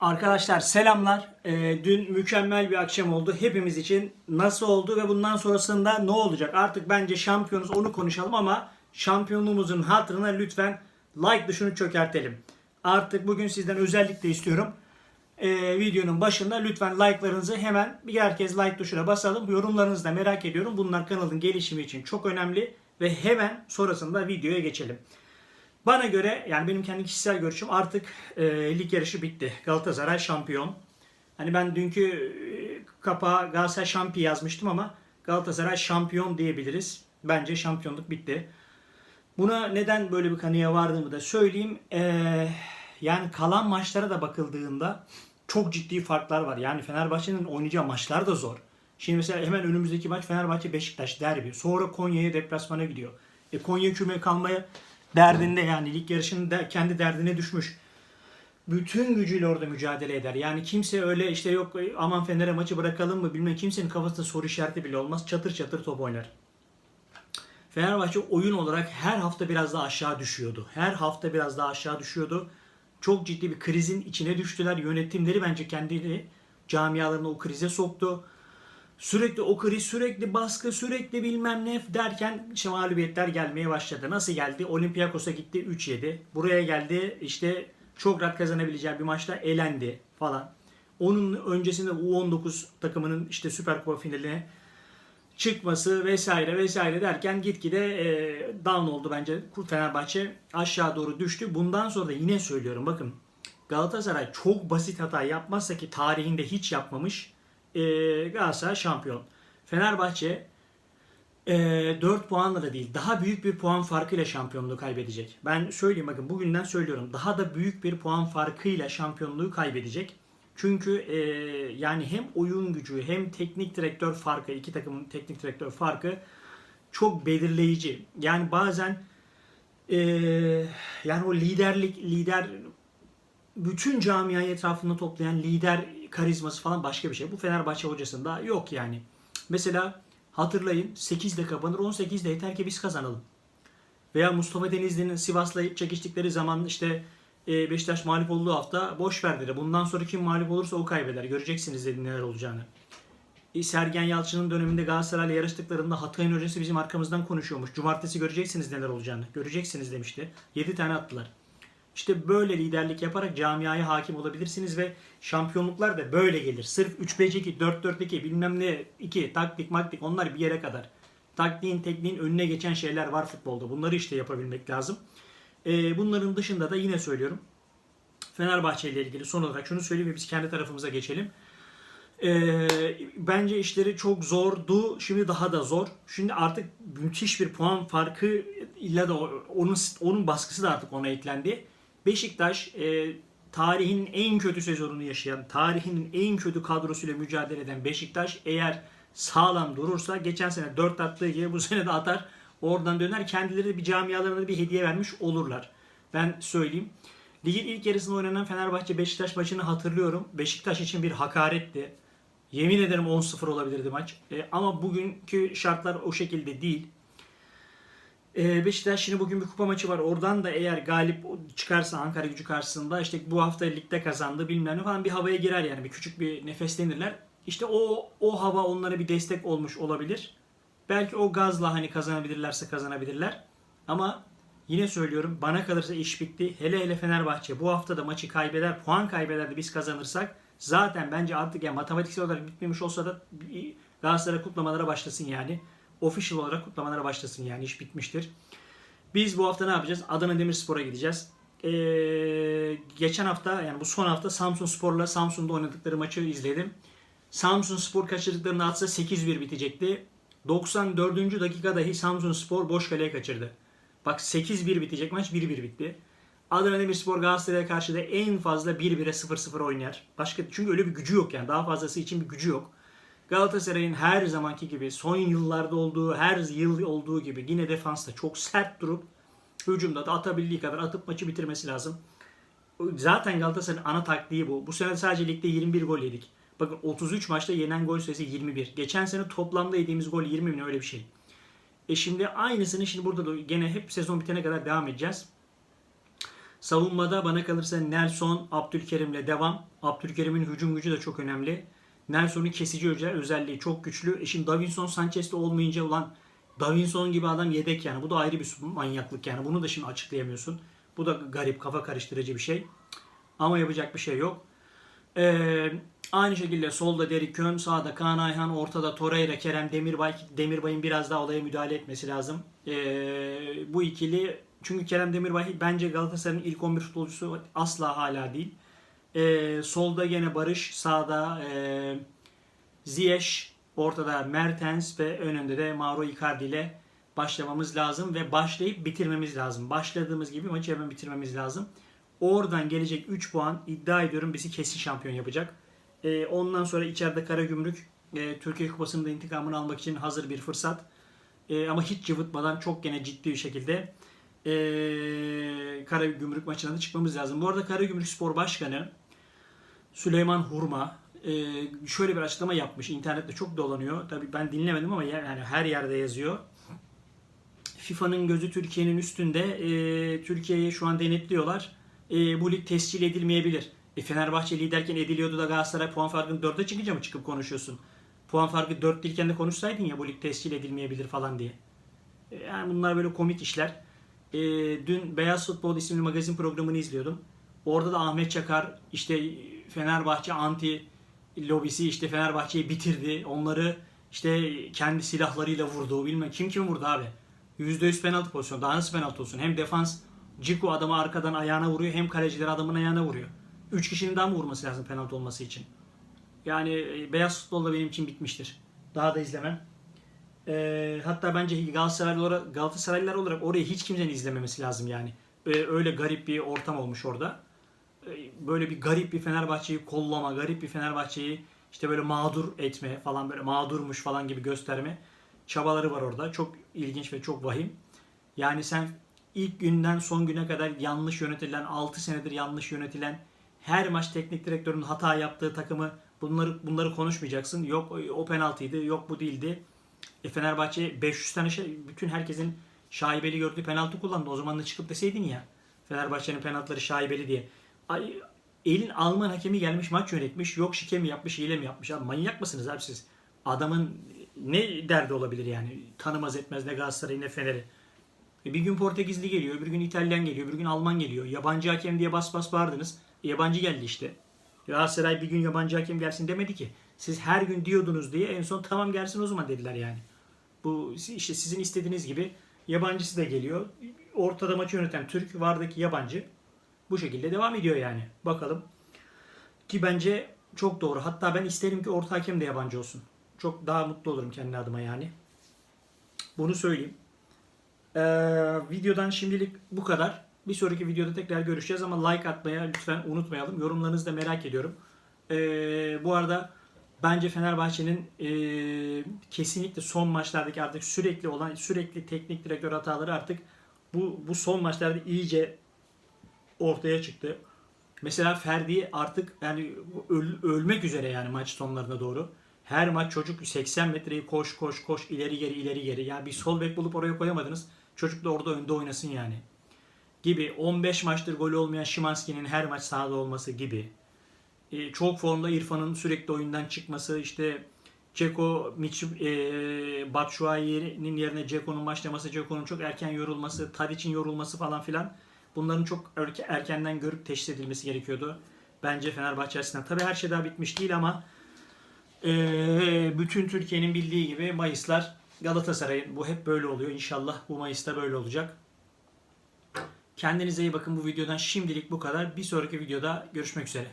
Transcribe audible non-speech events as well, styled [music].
Arkadaşlar selamlar. Ee, dün mükemmel bir akşam oldu. Hepimiz için nasıl oldu ve bundan sonrasında ne olacak? Artık bence şampiyonuz onu konuşalım ama şampiyonluğumuzun hatırına lütfen like dışını çökertelim. Artık bugün sizden özellikle istiyorum. Ee, videonun başında lütfen like'larınızı hemen bir herkes like tuşuna basalım. Yorumlarınızı da merak ediyorum. Bunlar kanalın gelişimi için çok önemli ve hemen sonrasında videoya geçelim. Bana göre yani benim kendi kişisel görüşüm artık e, lig yarışı bitti. Galatasaray şampiyon. Hani ben dünkü e, kapağa Galatasaray şampiyon yazmıştım ama Galatasaray şampiyon diyebiliriz. Bence şampiyonluk bitti. Buna neden böyle bir kanıya vardığımı da söyleyeyim. E, yani kalan maçlara da bakıldığında çok ciddi farklar var. Yani Fenerbahçe'nin oynayacağı maçlar da zor. Şimdi mesela hemen önümüzdeki maç Fenerbahçe Beşiktaş derbi. Sonra Konya'ya deplasmana gidiyor. E Konya küme kalmaya derdinde yani lig yarışının da kendi derdine düşmüş. Bütün gücüyle orada mücadele eder. Yani kimse öyle işte yok aman Fener'e maçı bırakalım mı bilmem kimsenin kafasında soru işareti bile olmaz. Çatır çatır top oynar. Fenerbahçe oyun olarak her hafta biraz daha aşağı düşüyordu. Her hafta biraz daha aşağı düşüyordu. Çok ciddi bir krizin içine düştüler. Yönetimleri bence kendileri camialarını o krize soktu. Sürekli o kriz, sürekli baskı, sürekli bilmem ne derken işte mağlubiyetler gelmeye başladı. Nasıl geldi? Olympiakos'a gitti 3-7. Buraya geldi işte çok rahat kazanabileceği bir maçta elendi falan. Onun öncesinde U19 takımının işte Süper Kupa finaline çıkması vesaire vesaire derken gitgide e, down oldu bence Fenerbahçe aşağı doğru düştü. Bundan sonra da yine söylüyorum bakın Galatasaray çok basit hata yapmazsa ki tarihinde hiç yapmamış e, Galatasaray şampiyon. Fenerbahçe e, 4 puanla da değil daha büyük bir puan farkıyla şampiyonluğu kaybedecek. Ben söyleyeyim bakın bugünden söylüyorum daha da büyük bir puan farkıyla şampiyonluğu kaybedecek. Çünkü e, yani hem oyun gücü hem teknik direktör farkı iki takımın teknik direktör farkı çok belirleyici. Yani bazen e, yani o liderlik lider bütün camiayı etrafında toplayan lider karizması falan başka bir şey. Bu Fenerbahçe hocasında yok yani. Mesela hatırlayın 8'de kapanır 18'de yeter ki biz kazanalım. Veya Mustafa Denizli'nin Sivas'la çekiştikleri zaman işte e, Beşiktaş mağlup olduğu hafta boş ver dedi. Bundan sonra kim mağlup olursa o kaybeder. Göreceksiniz dedi neler olacağını. E, Sergen Yalçın'ın döneminde Galatasaray'la yarıştıklarında Hatay'ın hocası bizim arkamızdan konuşuyormuş. Cumartesi göreceksiniz neler olacağını. Göreceksiniz demişti. 7 tane attılar. İşte böyle liderlik yaparak camiaya hakim olabilirsiniz ve şampiyonluklar da böyle gelir. Sırf 3-5-2, 4-4-2 bilmem ne 2 taktik maktik onlar bir yere kadar. Taktiğin tekniğin önüne geçen şeyler var futbolda. Bunları işte yapabilmek lazım. Ee, bunların dışında da yine söylüyorum. Fenerbahçe ile ilgili son olarak şunu söyleyeyim ve biz kendi tarafımıza geçelim. Ee, bence işleri çok zordu. Şimdi daha da zor. Şimdi artık müthiş bir puan farkı ile de onun onun baskısı da artık ona eklendi. Beşiktaş e, tarihin en kötü sezonunu yaşayan, tarihin en kötü kadrosuyla mücadele eden Beşiktaş eğer sağlam durursa geçen sene 4 attığı gibi bu [laughs] sene de atar. Oradan döner kendileri de bir camialarına bir hediye vermiş olurlar. Ben söyleyeyim. Ligin ilk yarısında oynanan Fenerbahçe Beşiktaş maçını hatırlıyorum. Beşiktaş için bir hakaretti. Yemin ederim 10-0 olabilirdi maç. E, ama bugünkü şartlar o şekilde değil. E, Beşiktaş şimdi bugün bir kupa maçı var. Oradan da eğer galip çıkarsa Ankara gücü karşısında işte bu hafta ligde kazandı bilmem ne falan bir havaya girer yani. Bir küçük bir nefeslenirler. İşte o o hava onlara bir destek olmuş olabilir. Belki o gazla hani kazanabilirlerse kazanabilirler. Ama yine söylüyorum bana kalırsa iş bitti. Hele hele Fenerbahçe bu hafta da maçı kaybeder, puan kaybeder de biz kazanırsak zaten bence artık yani matematiksel olarak bitmemiş olsa da Galatasaray kutlamalara başlasın yani. Official olarak kutlamalara başlasın yani iş bitmiştir. Biz bu hafta ne yapacağız? Adana Demirspor'a gideceğiz. Ee, geçen hafta yani bu son hafta Samsun Spor'la Samsun'da oynadıkları maçı izledim. Samsun Spor kaçırdıklarını atsa 8-1 bitecekti. 94. dakika dahi Samsun Spor boş kaleye kaçırdı. Bak 8-1 bitecek maç 1-1 bitti. Adana Demirspor Galatasaray'a karşı da en fazla 1-1'e 0-0 oynar. Başka çünkü öyle bir gücü yok yani. Daha fazlası için bir gücü yok. Galatasaray'ın her zamanki gibi son yıllarda olduğu, her yıl olduğu gibi yine defansta çok sert durup hücumda da atabildiği kadar atıp maçı bitirmesi lazım. Zaten Galatasaray'ın ana taktiği bu. Bu sene sadece ligde 21 gol yedik. Bakın 33 maçta yenen gol sayısı 21. Geçen sene toplamda yediğimiz gol 20 mi öyle bir şey. E şimdi aynısını şimdi burada da gene hep sezon bitene kadar devam edeceğiz. Savunmada bana kalırsa Nelson, Abdülkerim'le devam. Abdülkerim'in hücum gücü de çok önemli. Nelson'un kesici özel- özelliği çok güçlü. E şimdi Davinson Sanchez'de olmayınca ulan Davinson gibi adam yedek yani. Bu da ayrı bir manyaklık yani. Bunu da şimdi açıklayamıyorsun. Bu da garip, kafa karıştırıcı bir şey. Ama yapacak bir şey yok. Ee, aynı şekilde solda Derek Kön, sağda Kaan Ayhan, ortada Torreira, Kerem Demirbay. Demirbay'ın biraz daha olaya müdahale etmesi lazım. Ee, bu ikili çünkü Kerem Demirbay bence Galatasaray'ın ilk 11 futbolcusu asla hala değil. Ee, solda gene Barış, sağda e, Ziyech, ortada Mertens ve önünde de Mauro Icardi ile başlamamız lazım ve başlayıp bitirmemiz lazım. Başladığımız gibi maçı hemen bitirmemiz lazım. Oradan gelecek 3 puan iddia ediyorum bizi kesin şampiyon yapacak. Ee, ondan sonra içeride Karagümrük e, Türkiye Kupası'nın da intikamını almak için hazır bir fırsat. E, ama hiç cıvıtmadan çok gene ciddi bir şekilde e, Karagümrük maçına da çıkmamız lazım. Bu arada Karagümrük Spor Başkanı Süleyman Hurma e, şöyle bir açıklama yapmış. İnternette çok dolanıyor. Tabii ben dinlemedim ama yani her yerde yazıyor. FIFA'nın gözü Türkiye'nin üstünde. E, Türkiye'yi şu an denetliyorlar. E, bu lig tescil edilmeyebilir. E, Fenerbahçe liderken ediliyordu da Galatasaray puan farkını 4'e çıkınca mı çıkıp konuşuyorsun? Puan farkı 4 değilken de konuşsaydın ya bu lig tescil edilmeyebilir falan diye. Yani bunlar böyle komik işler. E, dün Beyaz Futbol isimli magazin programını izliyordum. Orada da Ahmet Çakar işte Fenerbahçe anti lobisi işte Fenerbahçe'yi bitirdi. Onları işte kendi silahlarıyla vurdu. Bilmem kim kim vurdu abi. %100 penaltı pozisyonu. Daha nasıl penaltı olsun? Hem defans Ciku adamı arkadan ayağına vuruyor hem kaleciler adamın ayağına vuruyor. 3 kişinin daha mı vurması lazım penaltı olması için? Yani e, beyaz futbolda benim için bitmiştir. Daha da izlemem. E, hatta bence Galatasaraylı olarak, Galatasaraylılar olarak orayı hiç kimsenin izlememesi lazım yani. E, öyle garip bir ortam olmuş orada. Böyle bir garip bir Fenerbahçe'yi kollama, garip bir Fenerbahçe'yi işte böyle mağdur etme falan böyle mağdurmuş falan gibi gösterme çabaları var orada. Çok ilginç ve çok vahim. Yani sen ilk günden son güne kadar yanlış yönetilen, 6 senedir yanlış yönetilen, her maç teknik direktörün hata yaptığı takımı bunları bunları konuşmayacaksın. Yok o penaltıydı, yok bu değildi. E Fenerbahçe 500 tane şey, bütün herkesin şaibeli gördüğü penaltı kullandı. O zaman da çıkıp deseydin ya. Fenerbahçe'nin penaltıları şaibeli diye. Elin Alman hakemi gelmiş maç yönetmiş. Yok şike mi yapmış, hile mi yapmış? Abi manyak mısınız abi siz? Adamın ne derdi olabilir yani? Tanımaz etmez ne Galatasaray'ı ne Fener'i. E bir gün Portekizli geliyor, bir gün İtalyan geliyor, bir gün Alman geliyor. Yabancı hakem diye bas bas bağırdınız. E yabancı geldi işte. Galatasaray bir gün yabancı hakem gelsin demedi ki. Siz her gün diyordunuz diye en son tamam gelsin o zaman dediler yani. Bu işte sizin istediğiniz gibi yabancısı da geliyor. Ortada maçı yöneten Türk, vardaki yabancı. Bu şekilde devam ediyor yani. Bakalım. Ki bence çok doğru. Hatta ben isterim ki orta hakem de yabancı olsun. Çok daha mutlu olurum kendi adıma yani. Bunu söyleyeyim. Ee, videodan şimdilik bu kadar. Bir sonraki videoda tekrar görüşeceğiz ama like atmaya lütfen unutmayalım. Yorumlarınızı da merak ediyorum. Ee, bu arada bence Fenerbahçe'nin e, kesinlikle son maçlardaki artık sürekli olan sürekli teknik direktör hataları artık bu bu son maçlarda iyice ortaya çıktı. Mesela Ferdi artık yani öl- ölmek üzere yani maç sonlarına doğru. Her maç çocuk 80 metreyi koş koş koş ileri geri ileri geri. Yani bir sol bek bulup oraya koyamadınız. Çocuk da orada önde oynasın yani. Gibi 15 maçtır golü olmayan Şimanski'nin her maç sahada olması gibi. Ee, çok formda İrfan'ın sürekli oyundan çıkması işte Ceko, Mitch, e, Batshuayi'nin yerine Ceko'nun başlaması, Ceko'nun çok erken yorulması, Tadic'in yorulması falan filan. Bunların çok erke- erkenden görüp teşhis edilmesi gerekiyordu. Bence Fenerbahçe açısından. Tabii her şey daha bitmiş değil ama ee, bütün Türkiye'nin bildiği gibi Mayıslar Galatasaray'ın. Bu hep böyle oluyor. İnşallah bu Mayıs'ta böyle olacak. Kendinize iyi bakın bu videodan şimdilik bu kadar. Bir sonraki videoda görüşmek üzere.